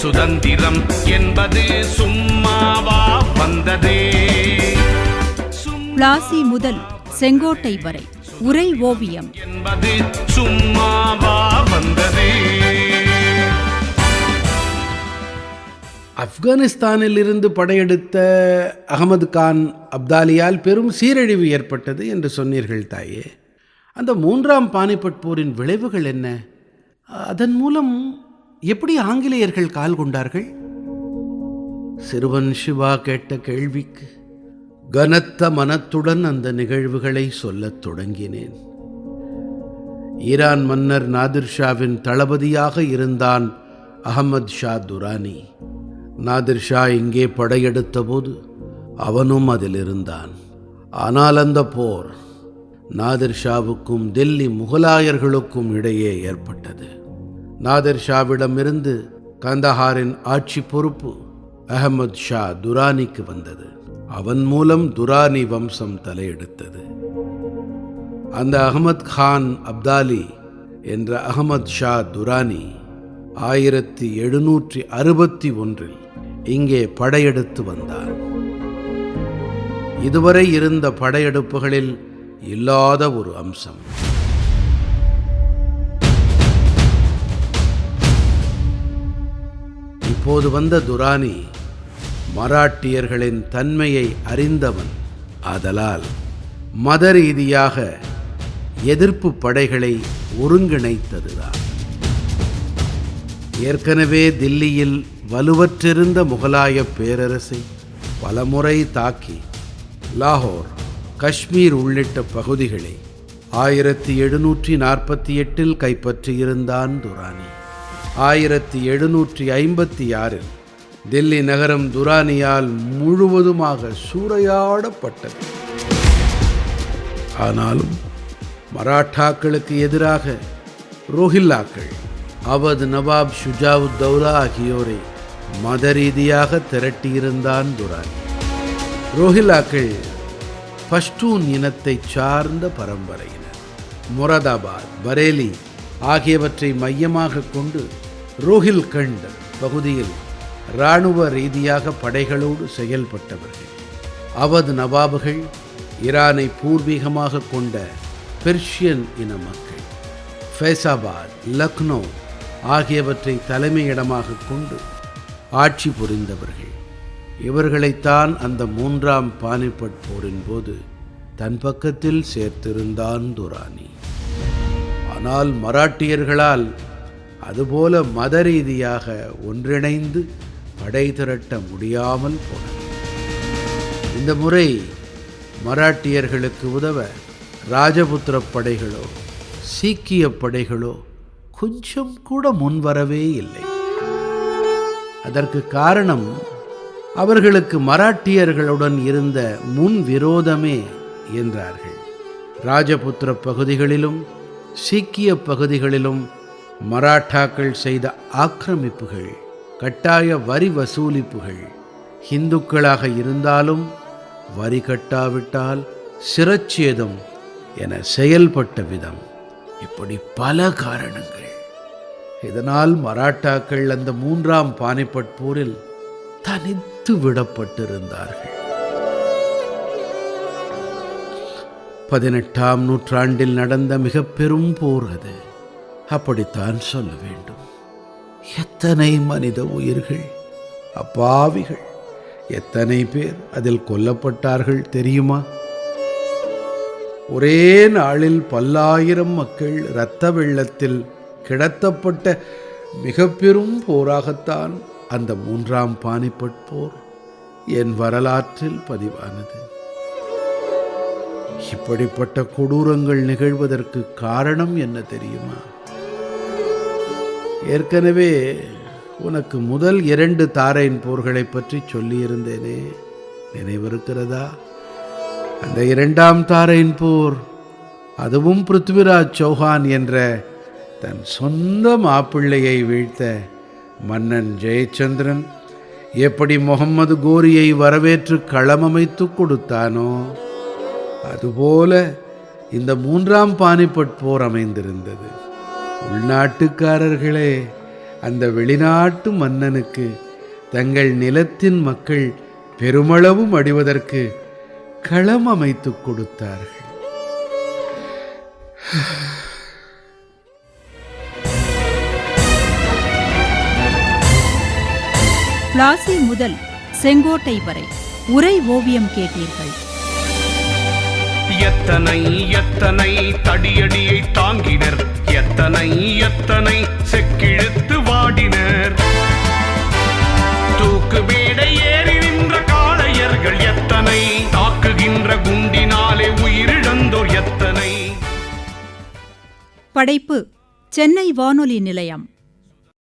சுதந்திரம் என்பது சும்மாவா வந்ததே? பிளாசி முதல் செங்கோட்டை வரை உரை ஓவியம். என்பது சும்மாவா வந்ததே? ஆப்கானிஸ்தானில் இருந்து படையெடுத்த அகமது கான் அப்தாலியால் பெரும் சீரழிவு ஏற்பட்டது என்று சொன்னீர்கள் தாயே. அந்த மூன்றாம் பானிபட் போரின் விளைவுகள் என்ன? அதன் மூலம் எப்படி ஆங்கிலேயர்கள் கால் கொண்டார்கள்? சிறுவன் சிவா கேட்ட கேள்விக்கு கனத்த மனத்துடன் அந்த நிகழ்வுகளை சொல்லத் தொடங்கினேன். ஈரான் மன்னர் நாதிர் ஷாவின் தளபதியாக இருந்தான் அகமது ஷா துரானி. நாதிர் ஷா இங்கே படையெடுத்தபோது அவனும் அதில் இருந்தான் ஆனால் அந்த போர் நாதிர் ஷாவுக்கும் டெல்லி முகலாயர்களுக்கும் இடையே ஏற்பட்டது. நாதர் ஷாவிடமிருந்து கந்தஹாரின் ஆட்சி பொறுப்பு அகமது ஷா துரானிக்கு வந்தது. அவன் மூலம் துரானி வம்சம் தலையெடுத்தது. அந்த அகமத் கான் அப்தாலி என்ற அகமது ஷா துரானி ஆயிரத்தி எழுநூற்றி அறுபத்தி ஒன்றில் இங்கே படையெடுத்து வந்தார். இதுவரை இருந்த படையெடுப்புகளில் இல்லாத ஒரு அம்சம். இப்போது வந்த துரானி மராட்டியர்களின் தன்மையை அறிந்தவன் ஆதலால் மத ரீதியாக எதிர்ப்பு படைகளை ஒருங்கிணைத்ததுதான். ஏற்கனவே தில்லியில் வலுவற்றிருந்த முகலாய பேரரசை பலமுறை தாக்கி லாகோர் காஷ்மீர் உள்ளிட்ட பகுதிகளை ஆயிரத்தி எழுநூற்றி நாற்பத்தி எட்டில் கைப்பற்றியிருந்தான் துரானி. ஆயிரத்தி எழுநூற்றி ஐம்பத்தி ஆறில் தில்லி நகரம் துரானியால் முழுவதுமாக சூறையாடப்பட்டது. ஆனாலும் மராட்டாக்களுக்கு எதிராக ரோஹில்லாக்கள் அவத் நவாப் ஷுஜாவுத் தௌலா ஆகியோரை மத ரீதியாக திரட்டியிருந்தான் துரானி. ரோஹில்லாக்கள் பஷ்டூன் இனத்தைச் சார்ந்த பரம்பரையினர். முரதாபாத் பரேலி ஆகியவற்றை மையமாக கொண்டு ரோஹில்கண்ட் பகுதியில் இராணுவ ரீதியாக படைகளோடு செயல்பட்டவர்கள். அவத் நவாபுகள் ஈரானை பூர்வீகமாக கொண்ட பெர்ஷியன் இன மக்கள். ஃபைசாபாத் லக்னோ ஆகியவற்றை தலைமையிடமாக கொண்டு ஆட்சி புரிந்தவர்கள். இவர்களைத்தான் அந்த மூன்றாம் பானிபட் போரின் போது தன் பக்கத்தில் சேர்த்திருந்தான் துரானி. ஆனால் மராட்டியர்களால் அதுபோல மத ரீதியாக ஒன்றிணைந்து படை திரட்ட முடியாமல் போனது. இந்த முறை மராட்டியர்களுக்கு உதவ ராஜபுத்திர படைகளோ சீக்கிய படைகளோ கொஞ்சம் கூட முன்வரவே இல்லை. அதற்கு காரணம் அவர்களுக்கு மராட்டியர்களுடன் இருந்த முன் விரோதமே என்றார்கள். ராஜபுத்திர பகுதிகளிலும் சீக்கிய பகுதிகளிலும் மராட்டாக்கள் செய்த ஆக்கிரமிப்புகள் கட்டாய வரி வசூலிப்புகள் இந்துக்களாக இருந்தாலும் வரி கட்டாவிட்டால் சிரச்சேதம் என செயல்பட்ட விதம். இப்படி பல காரணங்கள். இதனால் மராட்டாக்கள் அந்த மூன்றாம் பானிபட் போரில் தனித்து விடப்பட்டிருந்தார்கள். பதினெட்டாம் நூற்றாண்டில் நடந்த மிக பெரும் போர் அது. அப்படித்தான் சொல்ல வேண்டும். எத்தனை மனித உயிர்கள் அப்பாவிகள் எத்தனை பேர் அதில் கொல்லப்பட்டார்கள் தெரியுமா? ஒரே நாளில் பல்லாயிரம் மக்கள் இரத்த வெள்ளத்தில் கிடத்தப்பட்ட மிக பெரும் போராகத்தான் அந்த மூன்றாம் பானிபட் போர் என் வரலாற்றில் பதிவானது. இப்படிப்பட்ட கொடூரங்கள் நிகழ்வதற்கு காரணம் என்ன தெரியுமா? ஏற்கனவே உனக்கு முதல் இரண்டு தாரையின் போர்களை பற்றி சொல்லியிருந்தேனே. நினைவிருக்கிறதா? அந்த இரண்டாம் தாரையின் போர் அதுவும் பிருத்விராஜ் சௌஹான் என்ற தன் சொந்த மாப்பிள்ளையை வீழ்த்த மன்னன் ஜெயச்சந்திரன் எப்படி முகம்மது கோரியை வரவேற்று களமமைத்து கொடுத்தானோ அதுபோல இந்த மூன்றாம் பானிபட் போர் அமைந்திருந்தது. உள்நாட்டுக்காரர்களே அந்த வெளிநாட்டு மன்னனுக்கு தங்கள் நிலத்தின் மக்கள் பெருமளவும் அடிவதற்கு களம் அமைத்து கொடுத்தார்கள். பிளாசி முதல் செங்கோட்டை வரை உரை ஓவியம் கேட்டீர்கள். எத்தனை எத்தனை தடியடியை தாங்கினர்? எத்தனை எத்தனை செக்கிழுத்து வாடினர்? தூக்கு மேடை ஏறி நின்ற காளையர்கள் எத்தனை? தாக்குகின்ற குண்டினாலே உயிரிழந்தோர் எத்தனை? படைப்பு சென்னை வானொலி நிலையம்.